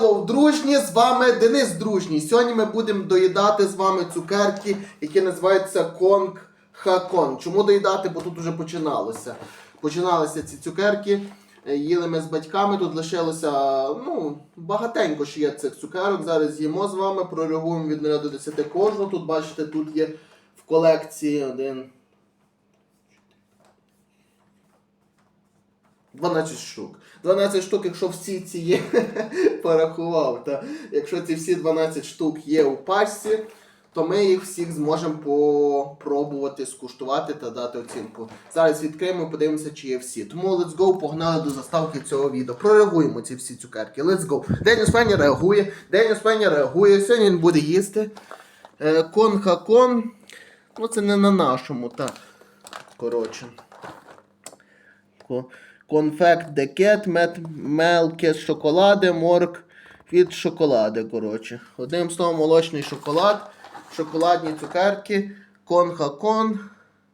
Hello, дружні! З вами Денис Дружній. Сьогодні ми будемо доїдати з вами цукерки, які називаються Конг Хакон. Чому доїдати? Бо тут вже починалося. Починалися ці цукерки. Е, Їли ми з батьками, тут лишилося ну, багатенько ж є цих цукерок. Зараз з'їмо з вами, прореагуємо від 0 до 10 кожну. Тут бачите, тут є в колекції один. 12 штук. 12 штук, якщо всі ці є, порахував. Та, якщо ці всі 12 штук є у пачці, то ми їх всіх зможемо попробувати скуштувати та дати оцінку. Зараз відкриємо і подивимося, чи є всі. Тому let's go, погнали до заставки цього відео. Прореагуємо ці всі цукерки. Let's go. Деніс Пеня реагує. Деніс Пеня реагує. Сьогодні він буде їсти. Е, кон. Ну це не на нашому, так. Коротше. Ко- Конфект декет, мед, мелке з шоколади, морк від шоколади. Коротше. Одним словом, молочний шоколад, шоколадні цукерки, кон-ха-кон.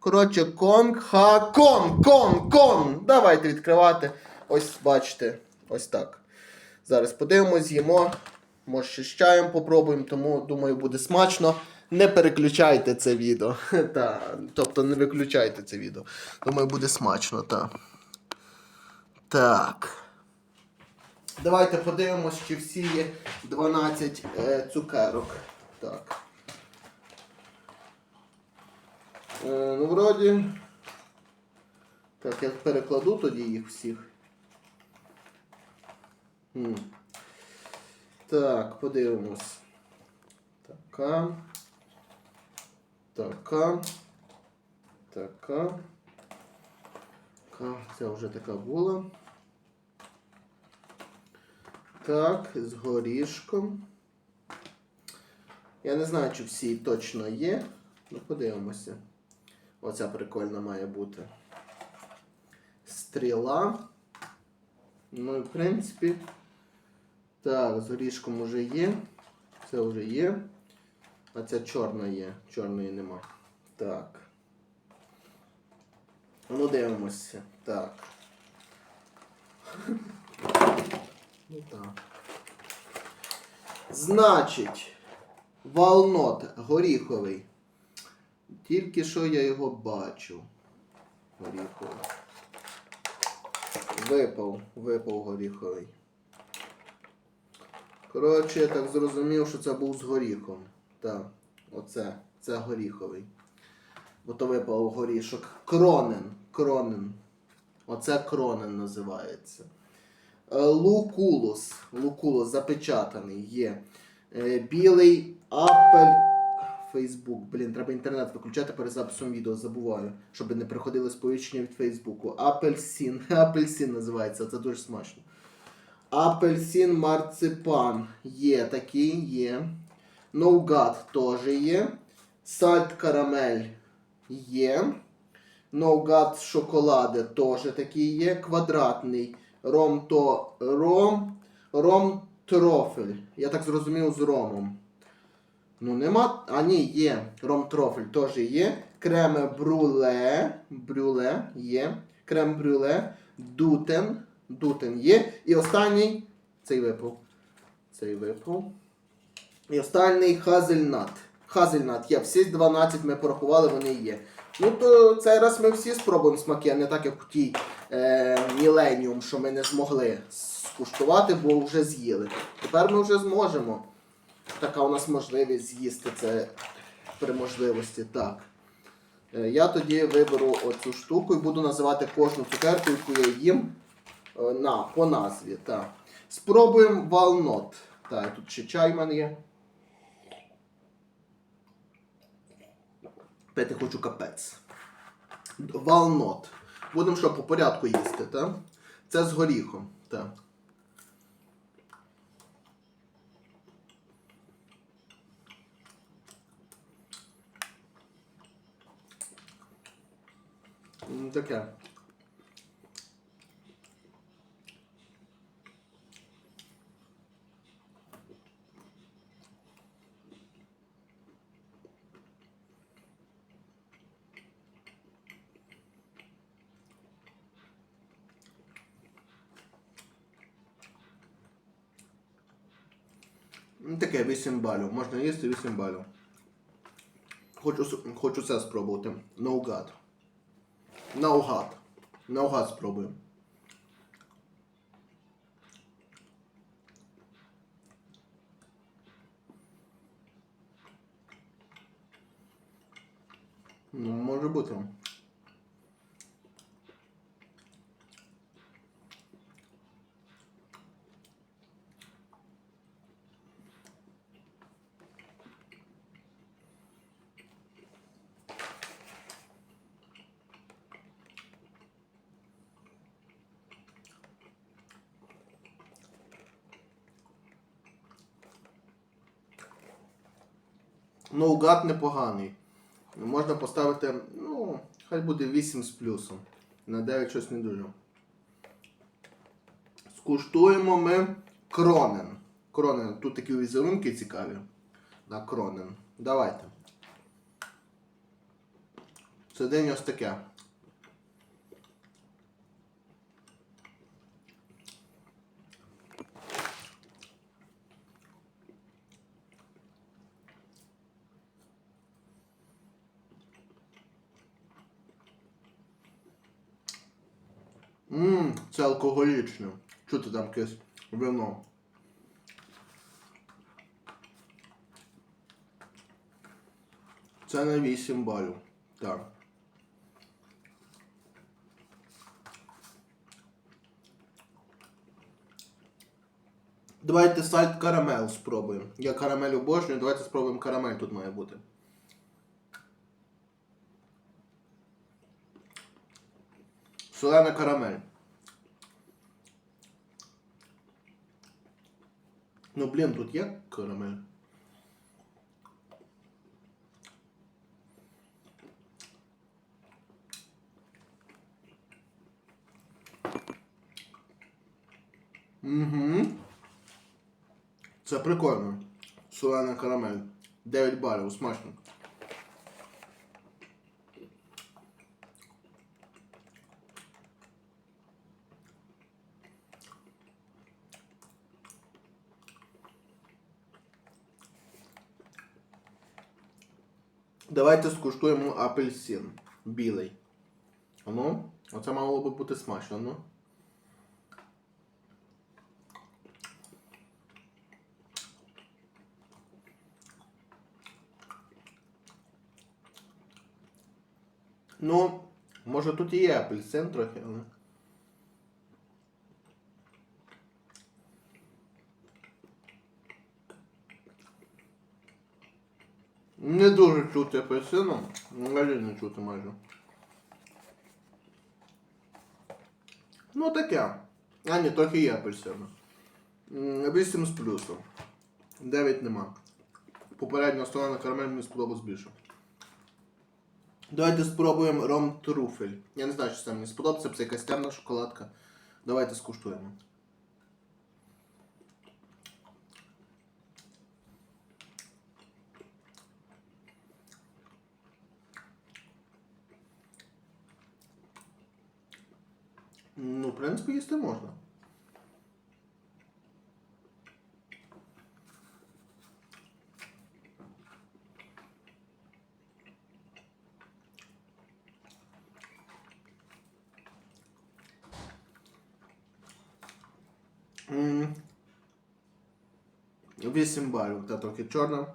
Коротше, конг-ха-кон, кон, кон. Давайте відкривати. Ось бачите, ось так. Зараз подивимось, з'їмо. Може, ще з чаєм попробуємо, тому думаю, буде смачно. Не переключайте це відео. Та, тобто не виключайте це відео. Думаю, буде смачно, так. Так. Давайте подивимось, чи всі є 12 е, цукерок. Так. Е, ну, вроді. Так, я перекладу тоді їх всіх. М. Так, подивимось. Така. Така. Така. Така. Це вже така була. Так, з горішком. Я не знаю, чи всі точно є. Ну, подивимося. Оця прикольна має бути. Стріла. Ну і в принципі. Так, з горішком вже є. Це вже є. А ця чорна є. Чорної нема. Так. Ну, дивимося. Так. Ну так. Значить, валнот горіховий. Тільки що я його бачив. Горіховий. Випав, випав горіховий. Коротше, я так зрозумів, що це був з горіхом. Так, оце. Це горіховий. Бо то випав горішок. Кронен. Кронен. Оце кронен називається. Е, Лукулус. Лукулус запечатаний є. Е, Білий апель. Фейсбук. Блін, треба інтернет виключати перед записом відео, забуваю, щоб не приходили сповіщення від Фейсбуку. Апельсин. Апельсин називається, це дуже смачно. Апельсин марципан. Є такий, є. Ноугад теж є. Сальт карамель є. Ноугад шоколади теж такий є. Квадратний. Ром то ром. Ром трофель. Я так зрозумів з ромом. Ну нема. А ні, є. Ром трофель теж є. Креме бруле. Брюле є. Крем брюле. Дутен. Дутен є. І останній. Цей випав. Цей випав. І останній хазельнат. Хазельнат є. Всі 12 ми порахували, вони є. Ну то цей раз ми всі спробуємо смаки, а не так, як в тій е, Міленіум, що ми не змогли скуштувати, бо вже з'їли. Тепер ми вже зможемо. Така у нас можливість з'їсти це при можливості. Так. Е, я тоді виберу оцю штуку і буду називати кожну цукерку, яку я їм е, на, по назві. Так. Спробуємо валнот. Так, тут ще чай в мене є. Пити хочу капець. Валнот. Будемо що по порядку їсти, так? Це з горіхом. Так. Таке. Таке 8 балів. Можна їсти 8 балів. Хочу, хочу це спробувати. Наугад. Наугад. Наугад спробуємо. Ну, може бути. Наугад непоганий. Можна поставити, ну, хай буде 8 з плюсом. На 9 щось не дуже. Скуштуємо ми кронен. Кронен. Тут такі візерунки цікаві. На кронен. Давайте. Це день ось таке. Ммм, це алкоголічне. Чути там якесь вино. Це на 8 балів. Так. Давайте сальт карамел спробуємо. Я карамель обожнюю, давайте спробуємо карамель тут має бути. Солена карамель. Ну, блін, тут є карамель. Угу. Це прикольно. Солена карамель. 9 балів, смачно. Давайте скуштуємо апельсин. Білий. Ану, оце мало би бути смачно, ну. Ну, може тут і є апельсин трохи, але. Не дуже чути апельсину, взагалі не чути майже. Ну таке. А ні, трохи є апельсину. М, 8 з плюсом. 9 нема. Попередня солена карамель мені сподобалось більше. Давайте спробуємо ром труфель. Я не знаю, чи це мені сподобається, це якась темна шоколадка. Давайте скуштуємо. Ну, в принципі, їсти можна. М, 8 балів, та трохи чорна.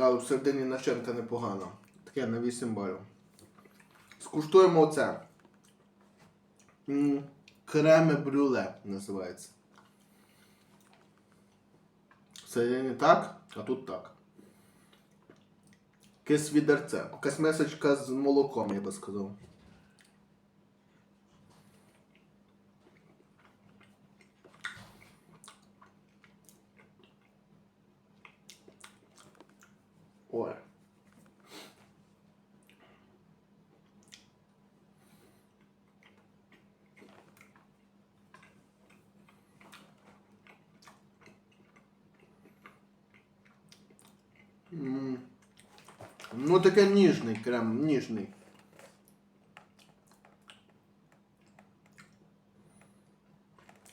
Але всередині начинка непогана. Таке на 8 балів. Скуштуємо оце. Креме брюле називається. Всередині так, а тут так. Якесь відерце. Якась з молоком, я би сказав. Ой. М. Ну таке ніжний крем, ніжний.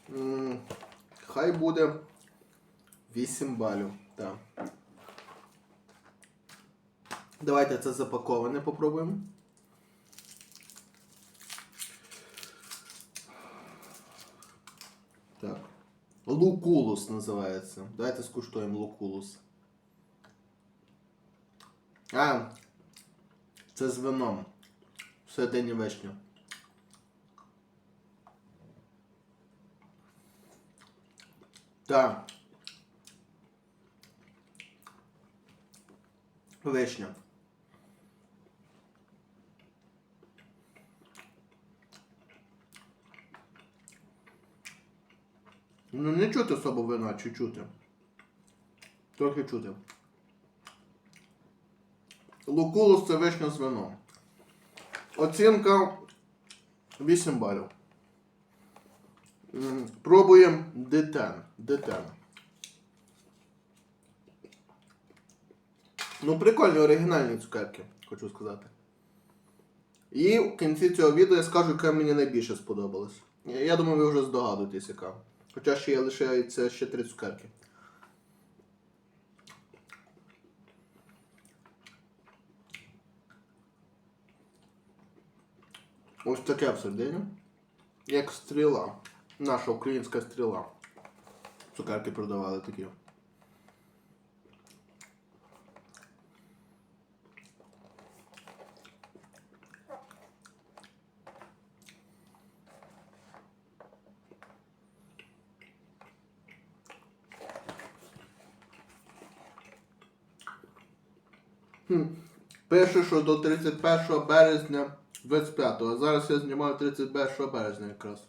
М, Хай буде 8 балів. Так. Давайте це запаковане попробуємо. Так. Лукулус називається. Давайте скуштуємо лукулус. А, це з вином. Всередині вишня. Так. Вишня. Ну не чути особо вина, чи чути. Трохи чути. Лукулус це вишня з. Оцінка 8 балів. Пробуємо детен. Детен. Ну, прикольні оригінальні цукерки, хочу сказати. І в кінці цього відео я скажу, яка мені найбільше сподобалась. Я я думаю, ви вже здогадуєтесь, яка. Хоча ще є лишається ще три цукерки. Ось таке всередині. Як стріла. Наша українська стріла. Цукерки продавали такі. Пише, що до 31 березня 25 а зараз я знімаю 31 березня якраз.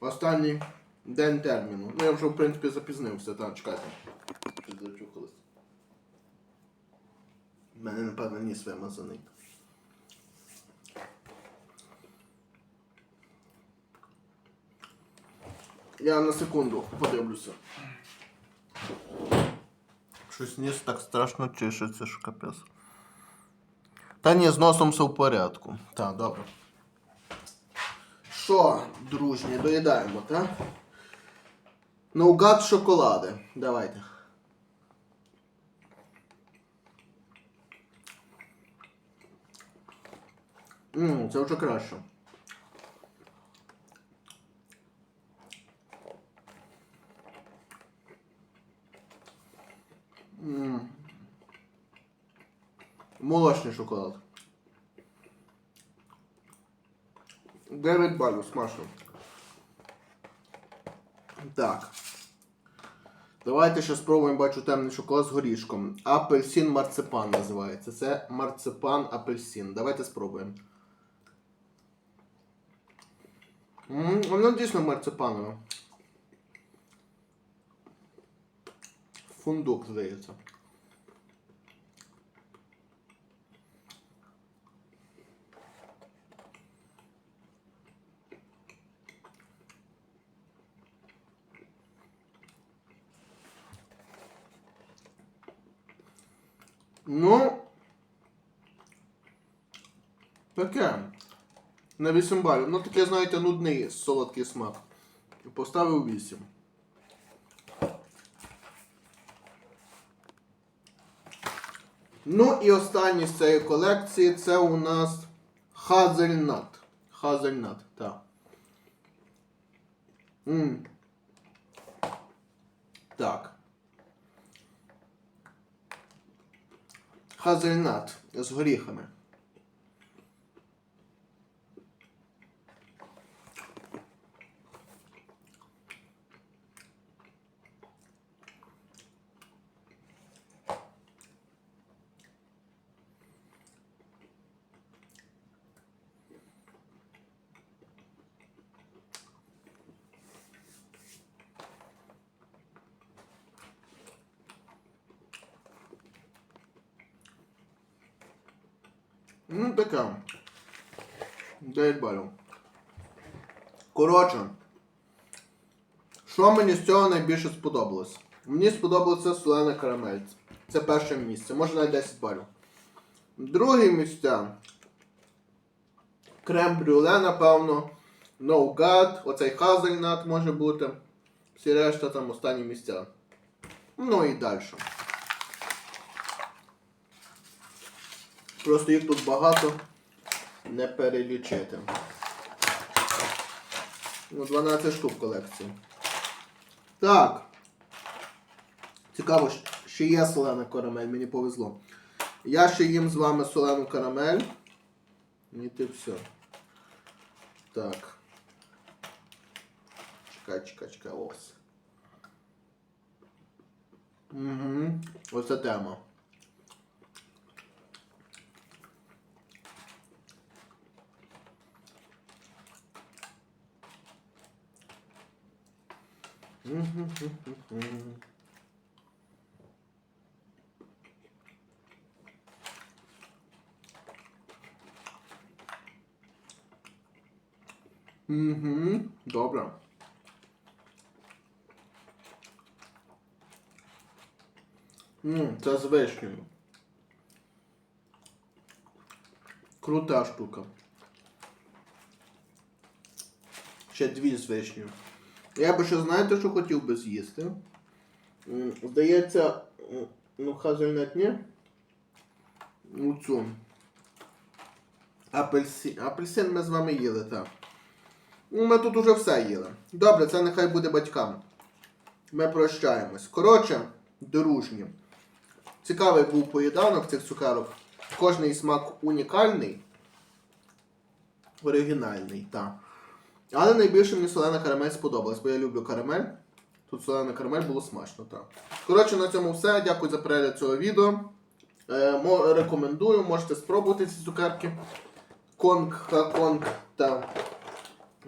Останній день терміну. Ну я вже в принципі запізнився, так, чекайте. Щось зачухалось. У мене, напевно, ніс вимазаний. Я на секунду подивлюся. Щось ніс так страшно чешеться, що капець. Та ні, з носом все в порядку. Так, добре. Що, дружні, доїдаємо, так? Наугад шоколади. Давайте. Ммм, це вже краще. Ммм. Молочний шоколад. 9 балів, смачно. Так. Давайте ще спробуємо, бачу темний шоколад з горішком. Апельсин марципан називається. Це марципан апельсин. Давайте спробуємо. Воно дійсно марципанове. Фундук, здається. Ну. Таке. На 8 балів. Ну таке, знаєте, нудний солодкий смак. Поставив 8. Ну і останній з цієї колекції це у нас Хазельнат. Хазельнат, так. Так. Хазельнат з горіхами. Ну, така. 9 балів. Коротше. Що мені з цього найбільше сподобалось? Мені сподобалося солена карамель. Це перше місце. Може навіть 10 балів. Друге місце. Крем брюле, напевно. Ноугад. Оцей хазельнат може бути. Всі решта там останні місця. Ну і далі. Просто їх тут багато не перелічити. Ну, 12 штук колекції. Так. Цікаво, ще є солена карамель, мені повезло. Я ще їм з вами солену карамель. І ти все. Так. Чекай, чекай, чекай, ось. Угу. Оце тема. Угу. Добре. Ммм, це з вишнею. Крута штука. Ще дві з. Я би ще знаєте, що хотів би з'їсти. Здається, ну хазельнет ні. Ну цю. Апельсин. Апельсин ми з вами їли, так. Ну, Ми тут уже все їли. Добре, це нехай буде батькам. Ми прощаємось. Коротше, дружні. Цікавий був поєданок цих цукерок. Кожний смак унікальний. Оригінальний, так. Але найбільше мені солена карамель сподобалась, бо я люблю карамель. Тут солена карамель було смачно, так. Коротше, на цьому все. Дякую за перегляд цього відео. Е, рекомендую, можете спробувати ці цукерки. Конг, ха-конг та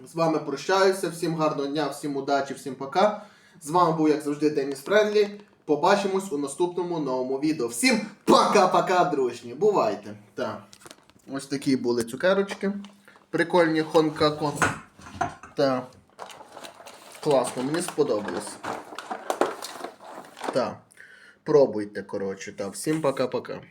з вами прощаюся. Всім гарного дня, всім удачі, всім пока. З вами був, як завжди, Деніс Френдлі. Побачимось у наступному новому відео. Всім пока-пока, дружні. Бувайте. Так. Ось такі були цукерочки. Прикольні хонка конг. Так. Класно, мені сподобалось. Так. Пробуйте, коротше. Та. Всім пока-пока.